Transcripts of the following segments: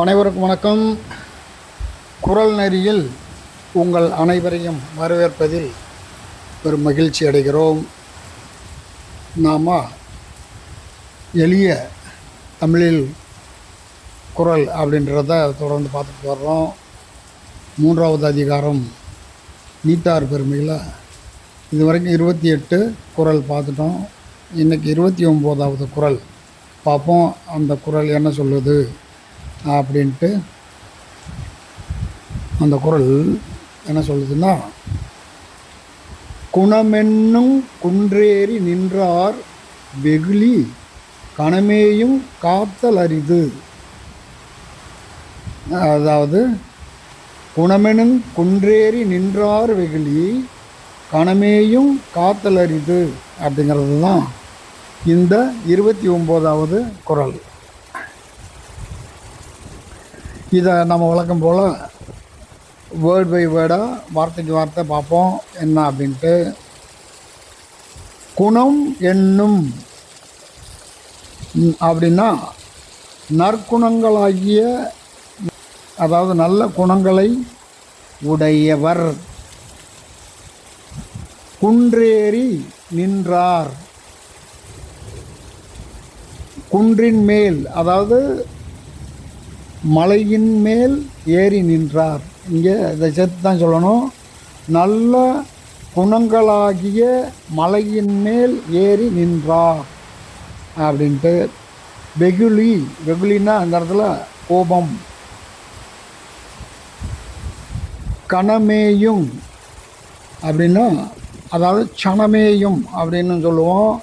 அனைவருக்கும் வணக்கம். குரல் நெறியில் உங்கள் அனைவரையும் வரவேற்பதில் ஒரு மகிழ்ச்சி அடைகிறோம். நாம் எளிய தமிழில் குரல் அப்படின்றத தொடர்ந்து பார்த்துட்டு வர்றோம். மூன்றாவது அதிகாரம் நீத்தார் பெருமையில். இது வரைக்கும் இருபத்தி எட்டு குரல் பார்த்துட்டோம். இன்றைக்கி இருபத்தி ஒம்போதாவது குரல். பார்ப்போம் அந்த குரல் என்ன சொல்லுது? அப்படின்ட்டு அந்த குரல் என்ன சொல்லுதுன்னா குணமென்னும் குன்றேறி நின்றார் வெகுளி கணமேயும் காத்தல் அரிது அதாவது குணமெனும் குன்றேறி நின்றார் வெகுளி கணமேயும் காத்தல் அரிது அப்படிங்கிறது தான் இந்த இருபத்தி ஒம்போதாவது குரல். இதை நம்ம வழக்கம் போல் வேர்ட் பை வேர்டாக வார்த்தைக்கு வார்த்தை பார்ப்போம். என்ன அப்படின்ட்டு. குணம் என்னும் அப்படின்னா நற்குணங்களாகிய அதாவது நல்ல குணங்களை உடையவர். குன்றேறி நின்றார். குன்றின் மேல் அதாவது மலையின் மேல் ஏறி நின்றார். இங்கே இதை சேர்த்து தான் சொல்லணும். நல்ல குணங்களாகிய மலையின் மேல் ஏறி நின்றார் அப்படின்ட்டு வெகுளி வெகுளின்னா அந்த இடத்துல கோபம். கணமேயும் அப்படின்னா அதாவது சனமேயும் அப்படின்னு சொல்லுவோம்.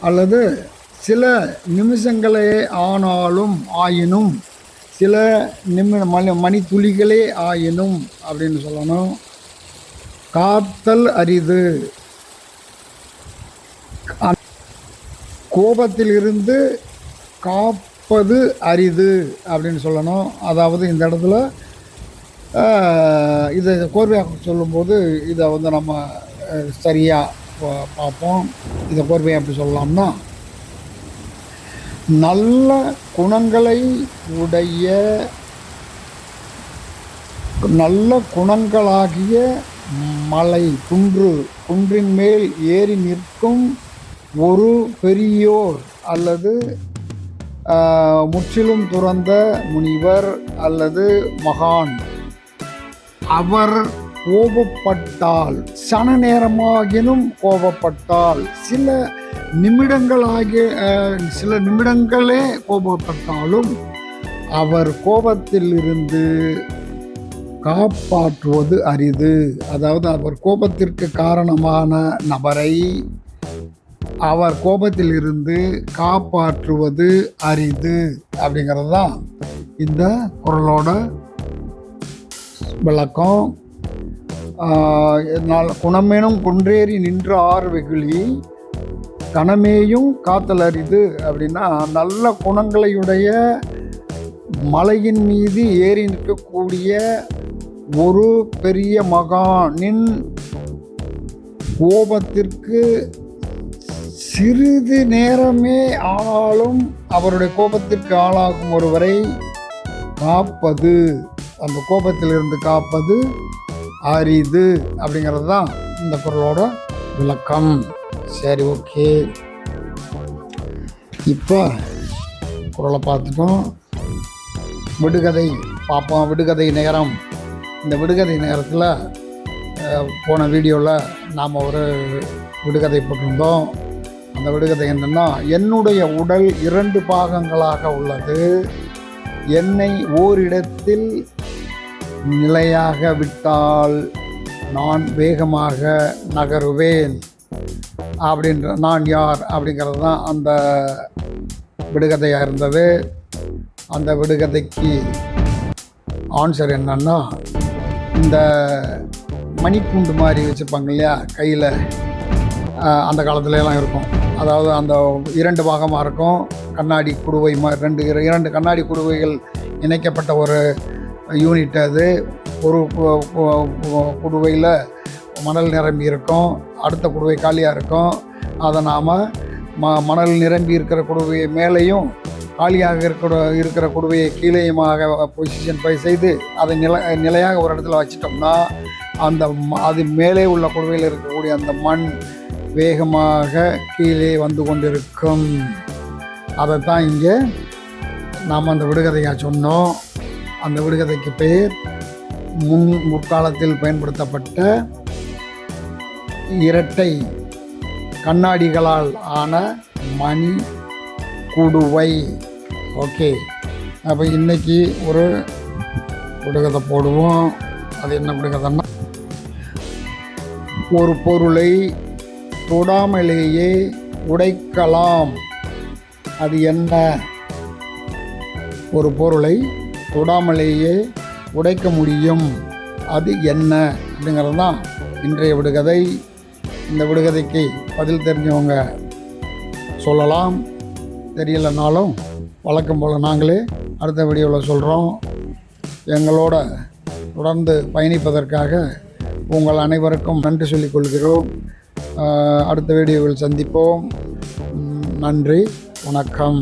அல்லது சில நிமிஷங்களே ஆனாலும் ஆயினும் சில நிமிட மணி மணித்துளிகளே ஆயினும் அப்படின்னு சொல்லணும். காத்தல் அரிது. கோபத்திலிருந்து காப்பது அரிது அப்படின்னு சொல்லணும். அதாவது இந்த இடத்துல இதை கோர்வையாக சொல்லும்போது இதை வந்து நம்ம சரியாக பார்ப்போம். இதை கோர்வையாக எப்படி சொல்லலாம்னா நல்ல குணங்களை உடைய நல்ல குணங்களாகிய மலை குன்று குன்றின் மேல் ஏறி நிற்கும் ஒரு பெரியோர் அல்லது முற்றிலும் துறந்த முனிவர் அல்லது மகான். அவர் கோபப்பட்டால் சன நேரமாகினும் கோபப்பட்டால் சில நிமிடங்களாகிய ஆகிய சில நிமிடங்களே கோபப்பட்டாலும் அவர் கோபத்தில் இருந்து காப்பாற்றுவது அரிது. அதாவது அவர் கோபத்திற்கு காரணமான நபரை அவர் கோபத்தில் இருந்து காப்பாற்றுவது அரிது அப்படிங்கிறது தான் இந்த குரலோட விளக்கம். குணமேனும் குன்றேறி நின்று ஆர் வெகுளி கணமேயும் காத்தல் அரிது அப்படின்னா நல்ல குணங்களையுடைய மலையின் மீது ஏறி நிற்கக்கூடிய ஒரு பெரிய மகானின் கோபத்திற்கு சிறிது நேரமே ஆனாலும் அவருடைய கோபத்திற்கு ஆளாகும் ஒருவரை காப்பது அந்த கோபத்திலிருந்து காப்பது அரிது அப்படிங்கிறது தான் இந்த குரலோட விளக்கம். சரி ஓகே. இப்போ குரலை பார்த்துட்டோம். விடுகதை பார்ப்போம் விடுகதை நேரம். இந்த விடுகதை நேரத்தில் போன வீடியோவில் நாம் ஒரு விடுகதை போட்டிருந்தோம். அந்த விடுகதை என்னென்னா என்னுடைய உடல் இரண்டு பாகங்களாக உள்ளது. என்னை ஓரிடத்தில் நிலையாக விட்டால் நான் வேகமாக நகருவேன். அப்படின்ற நான் யார் அப்படிங்கிறது தான் அந்த விடுகதையாக இருந்தது. அந்த விடுகதைக்கு ஆன்சர் என்னன்னா இந்த மணிக்கூண்டு மாதிரி வச்சுருப்பாங்க இல்லையா கையில் அந்த காலத்துலலாம் இருக்கும். அதாவது அந்த இரண்டு பாகமாக இருக்கும். கண்ணாடி குடுவை மாதிரி ரெண்டு இரண்டு கண்ணாடி குடுவைகள் இணைக்கப்பட்ட ஒரு யூனிட் அது. ஒரு குடுவையில் மணல் நிரம்பி இருக்கும் அடுத்த குடுவை காலியாக இருக்கும். அதை நாம் ம மணல் நிரம்பி இருக்கிற குடுவையை மேலேயும் காலியாக இருக்கிற இருக்கிற குடுவையை கீழேயுமாக பொசிஷன் பை செய்து அதை நில நிலையாக ஒரு இடத்துல வச்சிட்டோம்னா அந்த அது மேலே உள்ள குடுவையில் இருக்கக்கூடிய அந்த மண் வேகமாக கீழே வந்து கொண்டிருக்கும். அதைத்தான் இங்கே நாம் அந்த விடுகதையாக சொன்னோம். அந்த விடுகதைக்கு பேர் முன் முற்காலத்தில் பயன்படுத்தப்பட்ட இரட்டை கண்ணாடிகளால் ஆன மணி குடுவை. ஓகே. அப்போ இன்னைக்கு ஒரு விடுகதை போடுவோம். அது என்ன விடுகதைன்னா ஒரு பொருளை தொடாமலேயே உடைக்கலாம். அது என்ன? ஒரு பொருளை தொடாமலேயே உடைக்க முடியும். அது என்ன? அப்படிங்கிறது தான் இன்றைய விடுகதை. இந்த விடுகதைக்கு பதில் தெரிஞ்சவங்க சொல்லலாம். தெரியலைனாலும் வழக்கம் போல் நாங்களே அடுத்த வீடியோவில் சொல்கிறோம் எங்களோட தொடர்ந்து பயணிப்பதற்காக உங்கள் அனைவருக்கும் நன்றி சொல்லிக் கொள்கிறோம். அடுத்த வீடியோவில் சந்திப்போம். நன்றி. வணக்கம்.